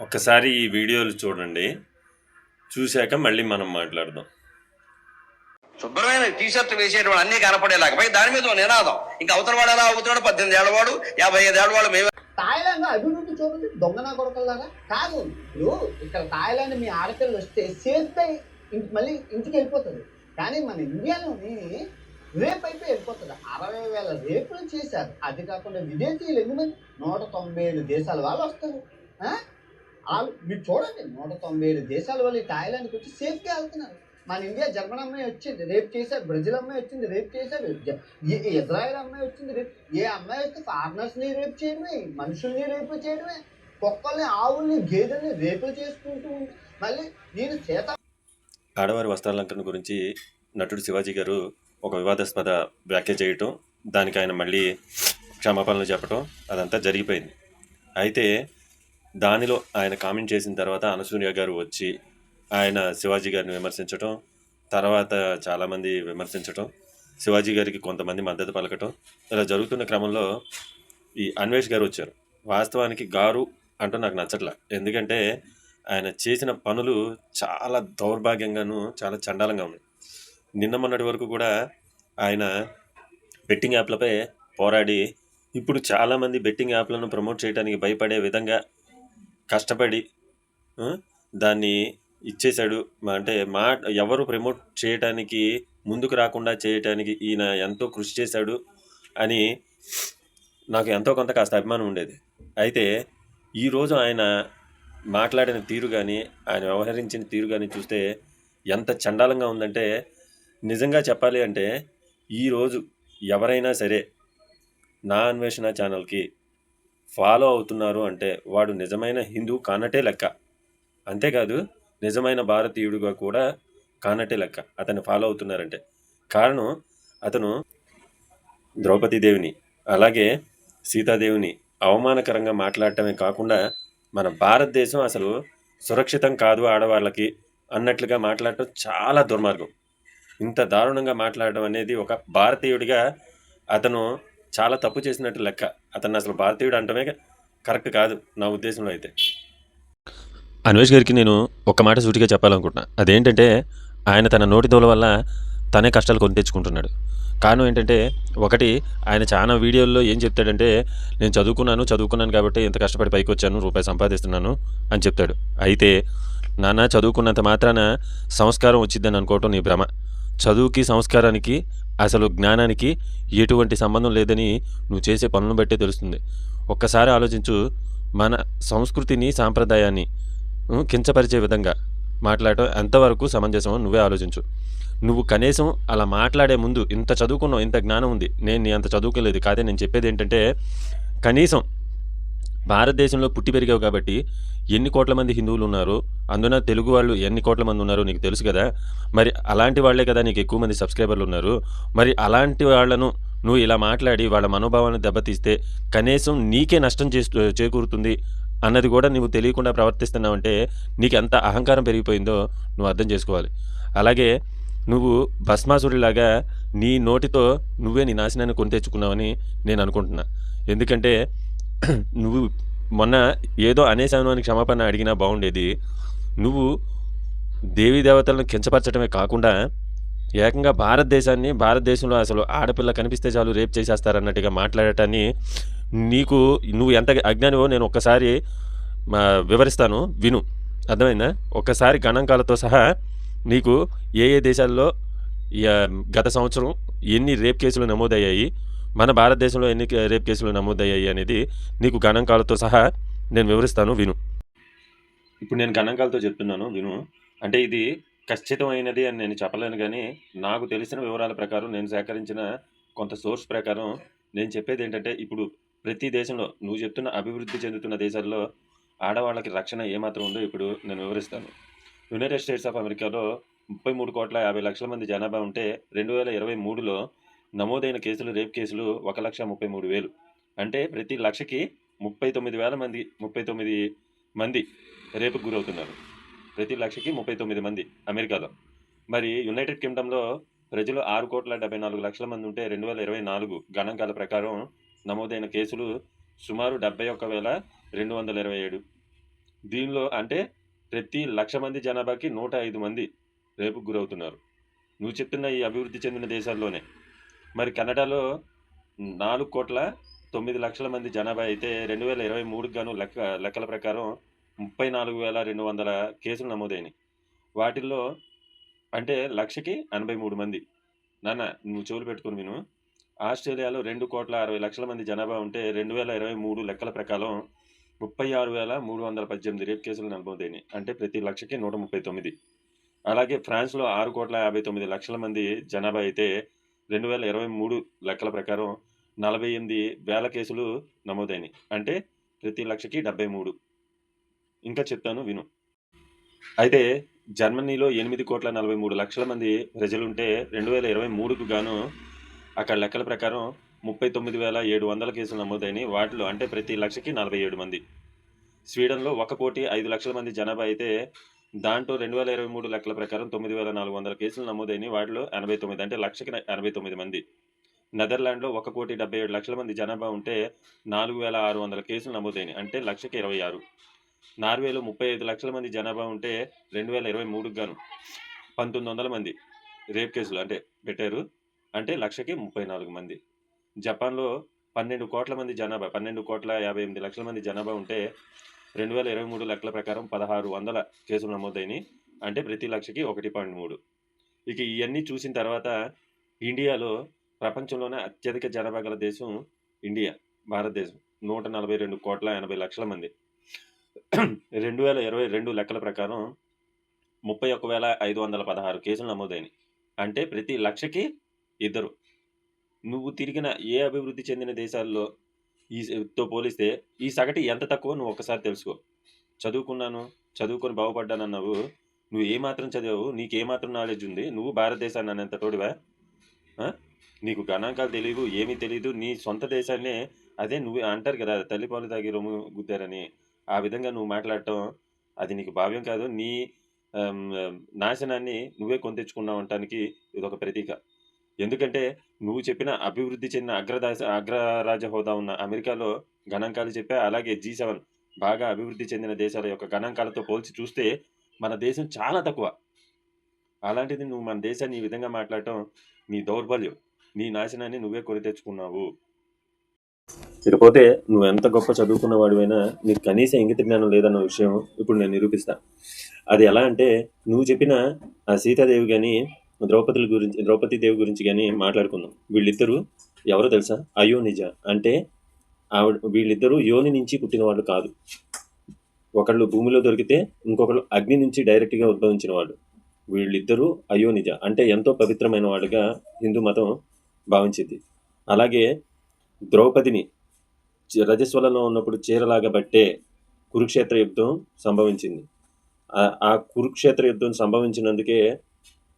ఒక్కసారి ఈ వీడియోలు చూడండి. చూశాక మళ్ళీ మనం మాట్లాడదాం. శుభ్రమైన టీ షర్ట్ వేసేటువంటి అన్ని కనపడేలాగా. పై దాని మీద నినాదం. ఇంకా అవతల వాడు ఎలా అవుతున్నాడు పద్దెనిమిది ఏళ్ళవాడు యాభై ఐదు ఏళ్ళవాడు మేము థాయిలాండ్ అభివృద్ధి చూడండి దొంగ నా కొడుకులాగా కాదు. ఇప్పుడు ఇక్కడ థాయిలాండ్ మీ ఆడపిల్లలు వస్తే సేఫ్ ఇంటి మళ్ళీ ఇంటికి వెళ్ళిపోతుంది కానీ మన ఇండియాలోని రేప్ అయిపోయి వెళ్ళిపోతుంది అరవై వేల రేపులు చేశారు. అది కాకుండా విదేశీయులు మంది? నూట తొంభై ఏడు దేశాల వాళ్ళు వస్తారు. ఆ? వాళ్ళు మీరు చూడండి నూట తొంభై ఏడు దేశాల వాళ్ళు ఈ థాయిలాండ్కి వచ్చి సేఫ్గా వెళ్తున్నారు. మన ఇండియా జర్మన్ అమ్మాయి వచ్చింది రేప్ చేశారు బ్రెజిల్ అమ్మాయి వచ్చింది రేప్ చేశారు ఇజ్రాయెల్ అమ్మాయి వచ్చింది రేప్ ఏ అమ్మాయి వస్తే ఫారినర్స్ని రేపు చేయడమే మనుషుల్ని రేపు చేయడమే కుక్కల్ని ఆవుల్ని గేదెల్ని రేపులు చేసుకుంటూ మళ్ళీ నేను చేత ఆడవారి వస్త్రాలంకరణ గురించి నటుడు శివాజీ గారు ఒక వివాదాస్పద వ్యాఖ్య చేయటం దానికి ఆయన మళ్ళీ క్షమాపణలు చెప్పటం అదంతా జరిగిపోయింది. అయితే దానిలో ఆయన కామెంట్ చేసిన తర్వాత అనసూయ గారు వచ్చి ఆయన శివాజీ గారిని విమర్శించటం తర్వాత చాలామంది విమర్శించటం శివాజీ గారికి కొంతమంది మద్దతు పలకటం ఇలా జరుగుతున్న క్రమంలో ఈ అన్వేష్ గారు వచ్చారు. వాస్తవానికి గారు అంటూ నాకు నచ్చట్ల. ఎందుకంటే ఆయన చేసిన పనులు చాలా దౌర్భాగ్యంగాను చాలా చండాలంగా ఉన్నాయి. నిన్న మొన్నటి వరకు కూడా ఆయన బెట్టింగ్ యాప్లపై పోరాడి ఇప్పుడు చాలామంది బెట్టింగ్ యాప్లను ప్రమోట్ చేయడానికి భయపడే విధంగా కష్టపడి దాన్ని ఇచ్చేశాడు. అంటే మా ఎవరు ప్రమోట్ చేయటానికి ముందుకు రాకుండా చేయటానికి ఈయన ఎంతో కృషి చేశాడు అని నాకు ఎంతో కొంత కాస్త అభిమానం ఉండేది. అయితే ఈరోజు ఆయన మాట్లాడిన తీరు కానీ ఆయన వ్యవహరించిన తీరు కానీ చూస్తే ఎంత చండాలంగా ఉందంటే నిజంగా చెప్పాలి అంటే ఈరోజు ఎవరైనా సరే నా అన్వేషణ ఛానల్కి ఫాలో అవుతున్నారు అంటే వాడు నిజమైన హిందూ కానటే లెక్క. అంతేకాదు నిజమైన భారతీయుడిగా కూడా కానటే లెక్క. అతన్ని ఫాలో అవుతున్నారంటే. కారణం అతను ద్రౌపదీదేవిని అలాగే సీతాదేవిని అవమానకరంగా మాట్లాడటమే కాకుండా మన భారతదేశం అసలు సురక్షితం కాదు ఆడవాళ్ళకి అన్నట్లుగా మాట్లాడటం చాలా దుర్మార్గం. ఇంత దారుణంగా మాట్లాడడం అనేది ఒక భారతీయుడిగా అతను చాలా తప్పు చేసినట్టు లెక్క. అతను అసలు భారతీయుడు అంటమే కరెక్ట్ కాదు నా ఉద్దేశంలో అయితే. అన్వేష్ గారికి నేను ఒక మాట సూటిగా చెప్పాలనుకుంటున్నా. అదేంటంటే ఆయన తన నోటి దోల వల్ల తనే కష్టాలు కొని తెచ్చుకుంటున్నాడు కారణం ఏంటంటే ఒకటి ఆయన చాలా వీడియోల్లో ఏం చెప్తాడంటే నేను చదువుకున్నాను చదువుకున్నాను కాబట్టి ఇంత కష్టపడి పైకి వచ్చాను రూపాయి సంపాదిస్తున్నాను అని చెప్తాడు. అయితే నాన్న చదువుకున్నంత మాత్రాన సంస్కారం వచ్చిందని అనుకోవటం నీ భ్రమ. చదువుకి సంస్కారానికి అసలు జ్ఞానానికి ఎటువంటి సంబంధం లేదని నువ్వు చేసే పనులను బట్టే తెలుస్తుంది. ఒక్కసారి ఆలోచించు మన సంస్కృతిని సాంప్రదాయాన్ని కించపరిచే విధంగా మాట్లాడటం ఎంతవరకు సమంజసమో నువ్వే ఆలోచించు. నువ్వు కనీసం అలా మాట్లాడే ముందు ఇంత చదువుకున్నావు ఇంత జ్ఞానం ఉంది నేను నీ అంత చదువుకోలేదు కాదే నేను చెప్పేది ఏంటంటే కనీసం భారతదేశంలో పుట్టి పెరిగావు కాబట్టి ఎన్ని కోట్ల మంది హిందువులు ఉన్నారు అందున తెలుగు వాళ్ళు ఎన్ని కోట్ల మంది ఉన్నారో నీకు తెలుసు కదా. మరి అలాంటి వాళ్ళే కదా నీకు ఎక్కువ మంది సబ్స్క్రైబర్లు ఉన్నారు. మరి అలాంటి వాళ్ళను నువ్వు ఇలా మాట్లాడి వాళ్ళ మనోభావాన్ని దెబ్బతీస్తే కనీసం నీకే నష్టం చేస్తూ చేకూరుతుంది అన్నది కూడా నువ్వు తెలియకుండా ప్రవర్తిస్తున్నావంటే నీకు ఎంత అహంకారం పెరిగిపోయిందో నువ్వు అర్థం చేసుకోవాలి. అలాగే నువ్వు భస్మాసుడిలాగా నీ నోటితో నువ్వే నీ నాశనాన్ని కొని తెచ్చుకున్నావని నేను అనుకుంటున్నా. ఎందుకంటే నువ్వు మొన్న ఏదో అనేసాను అని క్షమాపణ అడిగినా బాగుండేది. నువ్వు దేవీ దేవతలను కించపరచడమే కాకుండా ఏకంగా భారతదేశాన్ని భారతదేశంలో అసలు ఆడపిల్ల కనిపిస్తే చాలు రేప్ చేసేస్తారన్నట్టుగా మాట్లాడటాన్ని నీకు నువ్వు ఎంత అజ్ఞానివో నేను ఒక్కసారి మా వివరిస్తాను విను. అర్థమైందా? ఒక్కసారి గణాంకాలతో సహా నీకు ఏ ఏ దేశాల్లో గత సంవత్సరం ఎన్ని రేప్ కేసులు నమోదయ్యాయి మన భారతదేశంలో ఎన్ని రేప్ కేసులు నమోదయ్యాయి అనేది నీకు గణాంకాలతో సహా నేను వివరిస్తాను విను. ఇప్పుడు నేను గణాంకాలతో చెప్తున్నాను విను. అంటే ఇది ఖచ్చితమైనది అని నేను చెప్పలేను కానీ నాకు తెలిసిన వివరాల ప్రకారం నేను సేకరించిన కొంత సోర్స్ ప్రకారం నేను చెప్పేది ఏంటంటే ఇప్పుడు ప్రతి దేశంలో నువ్వు చెప్తున్న అభివృద్ధి చెందుతున్న దేశాల్లో ఆడవాళ్ళకి రక్షణ ఏమాత్రం ఉందో ఇప్పుడు నేను వివరిస్తాను. యునైటెడ్ స్టేట్స్ ఆఫ్ అమెరికాలో ముప్పై మూడు కోట్ల యాభై లక్షల మంది జనాభా ఉంటే రెండు వేల ఇరవై మూడులో నమోదైన కేసులు రేప్ కేసులు ఒక లక్ష ముప్పై మూడు వేలు. అంటే ప్రతి లక్షకి ముప్పై తొమ్మిది వేల మంది ముప్పై తొమ్మిది మంది రేపుకు గురవుతున్నారు. ప్రతి లక్షకి ముప్పై తొమ్మిది మంది అమెరికాలో. మరి యునైటెడ్ కింగ్డమ్లో ప్రజలు ఆరు కోట్ల డెబ్బై నాలుగు లక్షల మంది ఉంటే రెండు వేల ఇరవై నాలుగు గణాంకాల ప్రకారం నమోదైన కేసులు సుమారు డెబ్బై ఒక్క వేల రెండు వందల ఇరవై ఏడు. దీనిలో అంటే ప్రతి లక్ష మంది జనాభాకి నూట ఐదు మంది రేపుకు గురవుతున్నారు. నువ్వు చెప్తున్న ఈ అభివృద్ధి చెందిన దేశాల్లోనే. మరి కెనడాలో నాలుగు కోట్ల తొమ్మిది లక్షల మంది జనాభా అయితే రెండు వేల ఇరవై మూడుకు గాను లెక్క లెక్కల ప్రకారం ముప్పై నాలుగు వేల రెండు వందల కేసులు నమోదైనవి వాటిల్లో అంటే లక్షకి ఎనభై మూడు మంది. నాన్న నువ్వు చెవులు పెట్టుకుని విను. ఆస్ట్రేలియాలో రెండు కోట్ల అరవై లక్షల మంది జనాభా ఉంటే రెండు వేల ఇరవై మూడు లెక్కల ప్రకారం ముప్పై ఆరు వేల మూడు వందల పద్దెనిమిది రేప్ కేసులు నమోదైనవి అంటే ప్రతి లక్షకి నూట ముప్పై తొమ్మిది. అలాగే ఫ్రాన్స్లో ఆరు కోట్ల యాభై తొమ్మిది లక్షల మంది జనాభా అయితే రెండు వేల ఇరవై మూడు లెక్కల ప్రకారం నలభై ఎనిమిది వేల కేసులు నమోదైనవి అంటే ప్రతి లక్షకి డెబ్బై మూడు. ఇంకా చెప్తాను విను. అయితే జర్మనీలో ఎనిమిది కోట్ల నలభై మూడు లక్షల మంది ప్రజలుంటే రెండు వేల ఇరవై మూడుకు గాను అక్కడ లెక్కల ప్రకారం ముప్పై తొమ్మిది వేల ఏడు వందల కేసులు నమోదైనవి వాటిలో అంటే ప్రతి లక్షకి నలభై ఏడు మంది. స్వీడన్లో ఒక కోటి ఐదు లక్షల మంది జనాభా అయితే దాంట్లో రెండు వేల ఇరవై మూడు లెక్కల ప్రకారం తొమ్మిది వేల నాలుగు వందల కేసులు నమోదైనవి వాటిలో ఎనభై తొమ్మిది అంటే లక్షకి ఎనభై తొమ్మిది మంది. నెదర్లాండ్లో ఒక కోటి డెబ్బై ఏడు లక్షల మంది జనాభా ఉంటే నాలుగు వేల ఆరు వందల కేసులు నమోదైనవి అంటే లక్షకి ఇరవై ఆరు. నార్వేలో ముప్పై ఐదు లక్షల మంది జనాభా ఉంటే రెండు వేల ఇరవై మూడుకు గాను పంతొమ్మిది వందల మంది రేప్ కేసులు అంటే పెట్టారు. అంటే లక్షకి ముప్పై నాలుగు మంది. జపాన్లో పన్నెండు కోట్ల మంది జనాభా పన్నెండు కోట్ల యాభై ఎనిమిది లక్షల మంది జనాభా ఉంటే రెండు వేల ఇరవై మూడు లెక్కల ప్రకారం పదహారు వందల కేసులు నమోదైనవి అంటే ప్రతి లక్షకి ఒకటి పాయింట్ మూడు. ఇక ఇవన్నీ చూసిన తర్వాత ఇండియాలో ప్రపంచంలోనే అత్యధిక జనాభా గల దేశం ఇండియా భారతదేశం. నూట నలభై రెండు కోట్ల ఎనభై లక్షల మంది. రెండు వేల ఇరవై రెండు లెక్కల ప్రకారం ముప్పై ఒక్క వేల ఐదు వందల పదహారు కేసులు నమోదైనవి అంటే ప్రతి లక్షకి ఇద్దరు. నువ్వు తిరిగిన ఏ అభివృద్ధి చెందిన దేశాల్లో ఈతో పోలిస్తే ఈ సగటు ఎంత తక్కువ నువ్వు ఒకసారి తెలుసుకో. చదువుకున్నాను చదువుకొని బాగుపడ్డానన్నావు నువ్వు ఏ మాత్రం చదివావు నీకు ఏమాత్రం నాలెడ్జ్ ఉంది నువ్వు భారతదేశాన్ని అనేంత తోడివా? నీకు గణాంకాలు తెలియవు ఏమీ తెలియదు నీ సొంత దేశాన్నే అదే నువ్వు అంటారు కదా తల్లిపాలు తాగి రొమ్ము గుద్దారని. ఆ విధంగా నువ్వు మాట్లాడటం అది నీకు భావ్యం కాదు. నీ నాశనాన్ని నువ్వే కొని తెచ్చుకున్నావు అనటానికి ఇది ఒక ప్రతీక. ఎందుకంటే నువ్వు చెప్పిన అభివృద్ధి చెందిన అగ్రదాస అగ్రరాజ హోదా ఉన్న అమెరికాలో గణాంకాలు చెప్పా అలాగే జీ సెవెన్ బాగా అభివృద్ధి చెందిన దేశాల యొక్క గణాంకాలతో పోల్చి చూస్తే మన దేశం చాలా తక్కువ. అలాంటిది నువ్వు మన దేశాన్ని ఈ విధంగా మాట్లాడటం నీ దౌర్బల్యం. నీ నాశనాన్ని నువ్వే కొని తెచ్చుకున్నావు ఇకపోతే నువ్వు ఎంత గొప్ప చదువుకున్న వాడివైనా నీకు కనీస ఇంగిత జ్ఞానం లేదన్న విషయం ఇప్పుడు నేను నిరూపిస్తా. అది ఎలా అంటే నువ్వు చెప్పిన ఆ సీతాదేవి కానీ ద్రౌపదుల గురించి ద్రౌపది దేవి గురించి కానీ మాట్లాడుకుందాం. వీళ్ళిద్దరూ ఎవరో తెలుసా? అయో నిజ అంటే ఆవిడ వీళ్ళిద్దరూ యోని నుంచి పుట్టిన వాళ్ళు కాదు. ఒకళ్ళు భూమిలో దొరికితే ఇంకొకళ్ళు అగ్ని నుంచి డైరెక్ట్గా ఉద్భవించిన వాళ్ళు వీళ్ళిద్దరూ అయోనిజ. అంటే ఎంతో పవిత్రమైన వాళ్ళుగా హిందూ మతం భావించింది. అలాగే ద్రౌపదిని రజస్వలలో ఉన్నప్పుడు చీరలాగా బట్టే కురుక్షేత్ర యుద్ధం సంభవించింది. ఆ- కురుక్షేత్ర యుద్ధం సంభవించినందుకే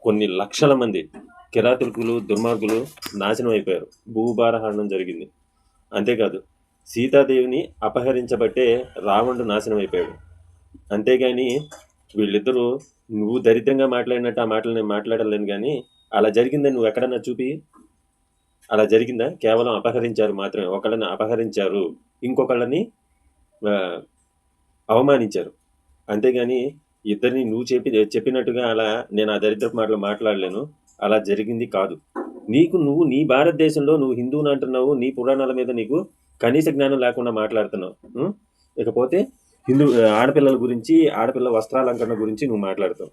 కొన్ని లక్షల మంది కిరాతుకులు దుర్మార్గులు నాశనం అయిపోయారు. భూభారహరణం జరిగింది. అంతేకాదు సీతాదేవిని అపహరించబట్టే రావణుడు నాశనం అయిపోయాడు. అంతేగాని వీళ్ళిద్దరూ నువ్వు దరిద్రంగా మాట్లాడినట్టు ఆ మాటలు నేను మాట్లాడలేను కానీ అలా జరిగిందని నువ్వు ఎక్కడన్నా చూపి అలా జరిగిందా? కేవలం అపహరించారు మాత్రమే. ఒకళ్ళని అపహరించారు ఇంకొకళ్ళని అవమానించారు. అంతేగాని ఇద్దరిని నువ్వు చెప్పి చెప్పినట్టుగా అలా నేను ఆ దరిద్రపు మాటలు మాట్లాడలేను. అలా జరిగింది కాదు. నీకు నువ్వు నీ భారతదేశంలో నువ్వు హిందువుని అంటున్నావు నీ పురాణాల మీద నీకు కనీస జ్ఞానం లేకుండా మాట్లాడుతున్నావు ఇకపోతే హిందూ ఆడపిల్లల గురించి ఆడపిల్ల వస్త్రాలంకరణ గురించి నువ్వు మాట్లాడతావు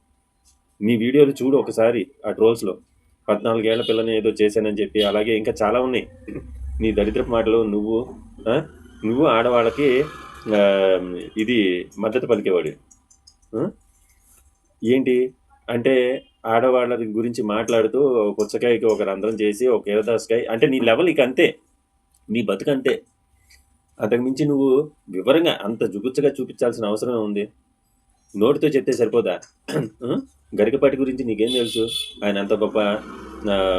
నీ వీడియోలు చూడు ఒకసారి ఆ ట్రోల్స్లో. పద్నాలుగేళ్ళ పిల్లని ఏదో చేశానని చెప్పి అలాగే ఇంకా చాలా ఉన్నాయి. నీ దరిద్రపు మాటలు నువ్వు నువ్వు ఆడవాళ్ళకి ఇది మద్దతు పలికేవాడు ఏంటి? అంటే ఆడవాళ్ళ గురించి మాట్లాడుతూ పుచ్చకాయకి ఒక రంధ్రం చేసి ఒక కీరదాసకాయ అంటే నీ లెవెల్ ఇక అంతే. నీ బతుకు అంతే. అంతకుమించి నువ్వు వివరంగా అంత జుగుచ్చగా చూపించాల్సిన అవసరం ఉంది నోటితో చెప్తే సరిపోదా? గరికపాటి గురించి నీకేం తెలుసు? ఆయన అంత గొప్ప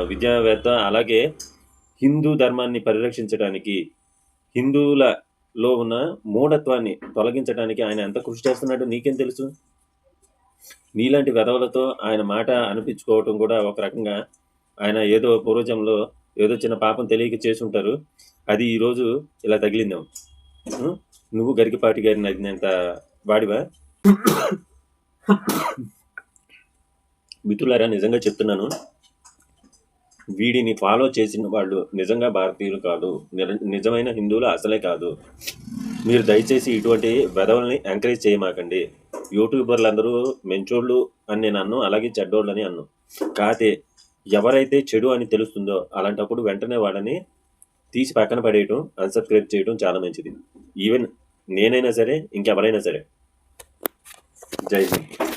విద్యావేత్త. అలాగే హిందూ ధర్మాన్ని పరిరక్షించడానికి హిందువులలో ఉన్న మూఢత్వాన్ని తొలగించడానికి ఆయన ఎంత కృషి చేస్తున్నాడో నీకేం తెలుసు? నీలాంటి వెధవలతో ఆయన మాట అనిపించుకోవటం కూడా ఒక రకంగా ఆయన ఏదో పూర్వజంలో ఏదో చిన్న పాపం తెలియక చేసి ఉంటారు అది ఈరోజు ఇలా తగిలిందాం. నువ్వు గరికపాటి గారిని అడిగినంత వాడివా? మిత్రులారా నిజంగా చెప్తున్నాను. వీడిని ఫాలో చేసిన వాళ్ళు నిజంగా భారతీయులు కాదు నిర- నిజమైన హిందువులు అసలే కాదు. మీరు దయచేసి ఇటువంటి వెధవల్ని ఎంకరేజ్ చేయమాకండి. యూట్యూబర్లు అందరూ మెంచోళ్ళు అని నేను అన్ను అలాగే చెడ్డోళ్ళు అని అన్ను. కాతే ఎవరైతే చెడు అని తెలుస్తుందో అలాంటప్పుడు వెంటనే వాళ్ళని తీసి పక్కన పడేయటం అన్సబ్స్క్రైబ్ చేయడం చాలా మంచిది. ఈవెన్ నేనైనా సరే ఇంకెవరైనా సరే. జై హింద్.